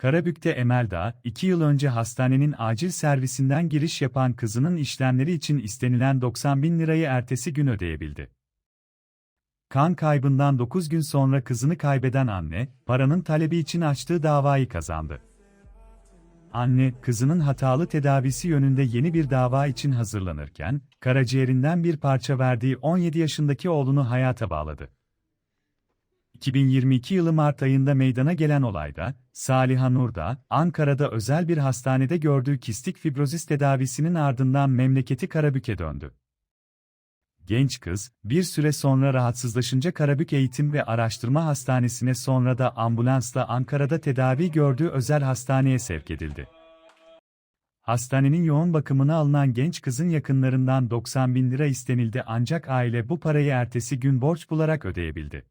Karabük'te Emeldağ, 2 yıl önce hastanenin acil servisinden giriş yapan kızının işlemleri için istenilen 90 bin lirayı ertesi gün ödeyebildi. Kan kaybından 9 gün sonra kızını kaybeden anne, paranın talebi için açtığı davayı kazandı. Anne, kızının hatalı tedavisi yönünde yeni bir dava için hazırlanırken, karaciğerinden bir parça verdiği 17 yaşındaki oğlunu hayata bağladı. 2022 yılı Mart ayında meydana gelen olayda, Saliha Nurda, Ankara'da özel bir hastanede gördüğü kistik fibrozis tedavisinin ardından memleketi Karabük'e döndü. Genç kız, bir süre sonra rahatsızlaşınca Karabük Eğitim ve Araştırma Hastanesi'ne sonra da ambulansla Ankara'da tedavi gördüğü özel hastaneye sevk edildi. Hastanenin yoğun bakımına alınan genç kızın yakınlarından 90 bin lira istenildi ancak aile bu parayı ertesi gün borç bularak ödeyebildi.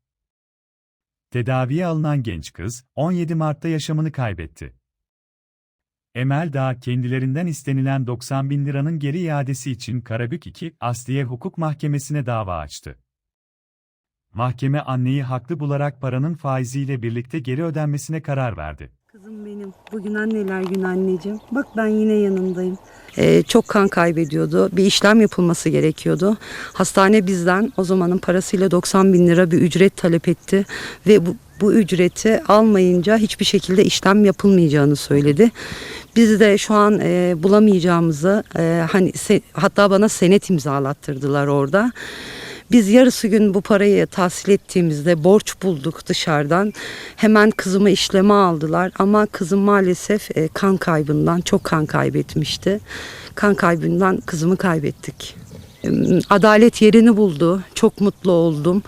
Tedaviye alınan genç kız, 17 Mart'ta yaşamını kaybetti. Emel Dağ kendilerinden istenilen 90 bin liranın geri iadesi için Karabük 2 Asliye Hukuk Mahkemesi'ne dava açtı. Mahkeme anneyi haklı bularak paranın faiziyle birlikte geri ödenmesine karar verdi. Benim. Bugün anneler günü anneciğim. Bak ben yine yanındayım. Ee, çok kan kaybediyordu. Bir işlem yapılması gerekiyordu. Hastane bizden o zamanın parasıyla 90 bin lira bir ücret talep etti. Ve bu, bu ücreti almayınca hiçbir şekilde işlem yapılmayacağını söyledi. Biz de şu an e, bulamayacağımızı e, hani se- hatta bana senet imzalattırdılar orada. Biz yarısı gün bu parayı tahsil ettiğimizde borç bulduk dışarıdan. Hemen kızımı işleme aldılar ama kızım maalesef e, kan kaybından çok kan kaybetmişti. Kan kaybından kızımı kaybettik. Adalet yerini buldu. Çok mutlu oldum.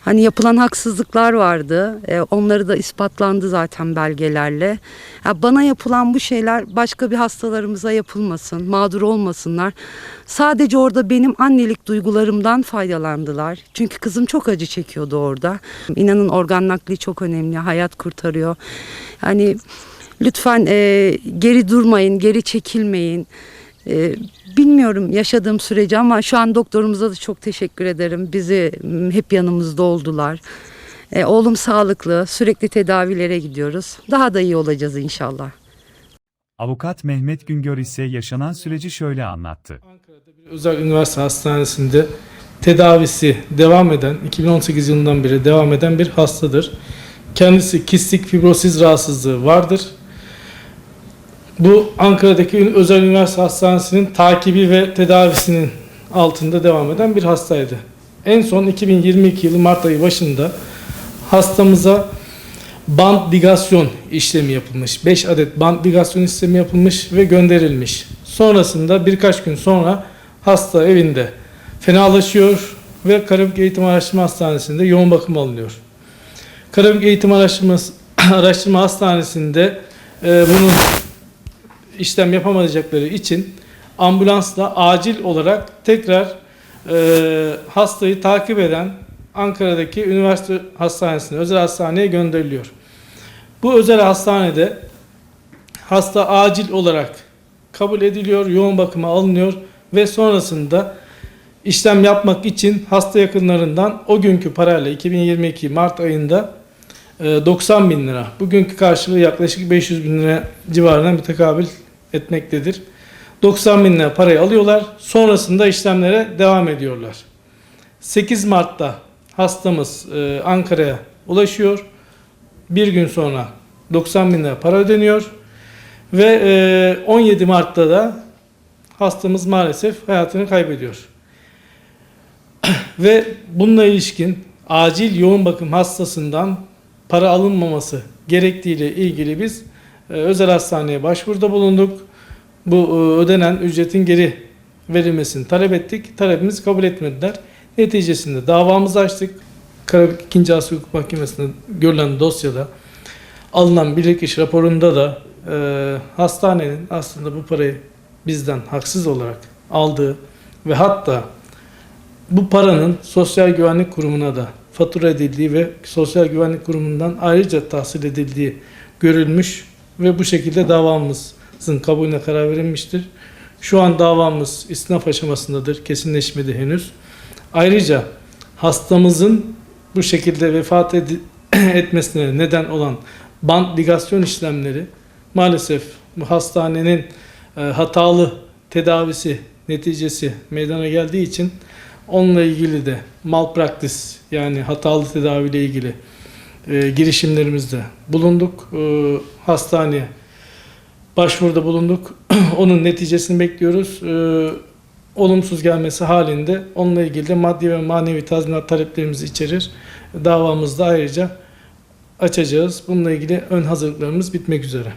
Hani yapılan haksızlıklar vardı. E, onları da ispatlandı zaten belgelerle. Ya bana yapılan bu şeyler başka bir hastalarımıza yapılmasın, mağdur olmasınlar. Sadece orada benim annelik duygularımdan faydalandılar. Çünkü kızım çok acı çekiyordu orada. İnanın organ nakli çok önemli, hayat kurtarıyor. Yani lütfen e, geri durmayın, geri çekilmeyin. E, bilmiyorum yaşadığım süreci ama şu an doktorumuza da çok teşekkür ederim. Bizi hep yanımızda oldular. E, oğlum sağlıklı, sürekli tedavilere gidiyoruz. Daha da iyi olacağız inşallah. Avukat Mehmet Güngör ise yaşanan süreci şöyle anlattı. Ankara'da bir özel üniversite hastanesinde tedavisi devam eden, 2018 yılından beri devam eden bir hastadır. Kendisi kistik fibrosiz rahatsızlığı vardır. Bu Ankara'daki özel üniversite hastanesinin takibi ve tedavisinin altında devam eden bir hastaydı. En son 2022 yılı Mart ayı başında hastamıza band ligasyon işlemi yapılmış. 5 adet band ligasyon işlemi yapılmış ve gönderilmiş. Sonrasında birkaç gün sonra hasta evinde fenalaşıyor ve Karabük Eğitim Araştırma Hastanesi'nde yoğun bakım alınıyor. Karabük Eğitim Araştırma, Araştırma Hastanesi'nde e, bunun işlem yapamayacakları için ambulansla acil olarak tekrar e, hastayı takip eden Ankara'daki üniversite hastanesine, özel hastaneye gönderiliyor. Bu özel hastanede hasta acil olarak kabul ediliyor, yoğun bakıma alınıyor ve sonrasında işlem yapmak için hasta yakınlarından o günkü parayla 2022 Mart ayında e, 90 bin lira, bugünkü karşılığı yaklaşık 500 bin lira civarına bir tekabül etmektedir. 90 bin lira parayı alıyorlar, sonrasında işlemlere devam ediyorlar. 8 Mart'ta hastamız e, Ankara'ya ulaşıyor. Bir gün sonra 90 bin lira para ödeniyor. Ve e, 17 Mart'ta da hastamız maalesef hayatını kaybediyor. Ve bununla ilişkin acil yoğun bakım hastasından para alınmaması gerektiğiyle ilgili biz e, özel hastaneye başvuruda bulunduk. Bu e, ödenen ücretin geri verilmesini talep ettik. Talebimizi kabul etmediler. Neticesinde davamızı açtık. Karabük 2. Asya Hukuk Mahkemesi'nde görülen dosyada alınan bilirkişi raporunda da e, hastanenin aslında bu parayı bizden haksız olarak aldığı ve hatta bu paranın Sosyal Güvenlik Kurumu'na da fatura edildiği ve Sosyal Güvenlik Kurumu'ndan ayrıca tahsil edildiği görülmüş ve bu şekilde davamızın kabulüne karar verilmiştir. Şu an davamız istinaf aşamasındadır. Kesinleşmedi henüz. Ayrıca hastamızın bu şekilde vefat etmesine neden olan band ligasyon işlemleri maalesef bu hastanenin e, hatalı tedavisi neticesi meydana geldiği için onunla ilgili de malpraktis yani hatalı tedaviyle ilgili e, girişimlerimizde bulunduk. E, hastaneye başvuruda bulunduk. Onun neticesini bekliyoruz. E, olumsuz gelmesi halinde onunla ilgili de maddi ve manevi tazminat taleplerimizi içerir. Davamızda ayrıca açacağız. Bununla ilgili ön hazırlıklarımız bitmek üzere.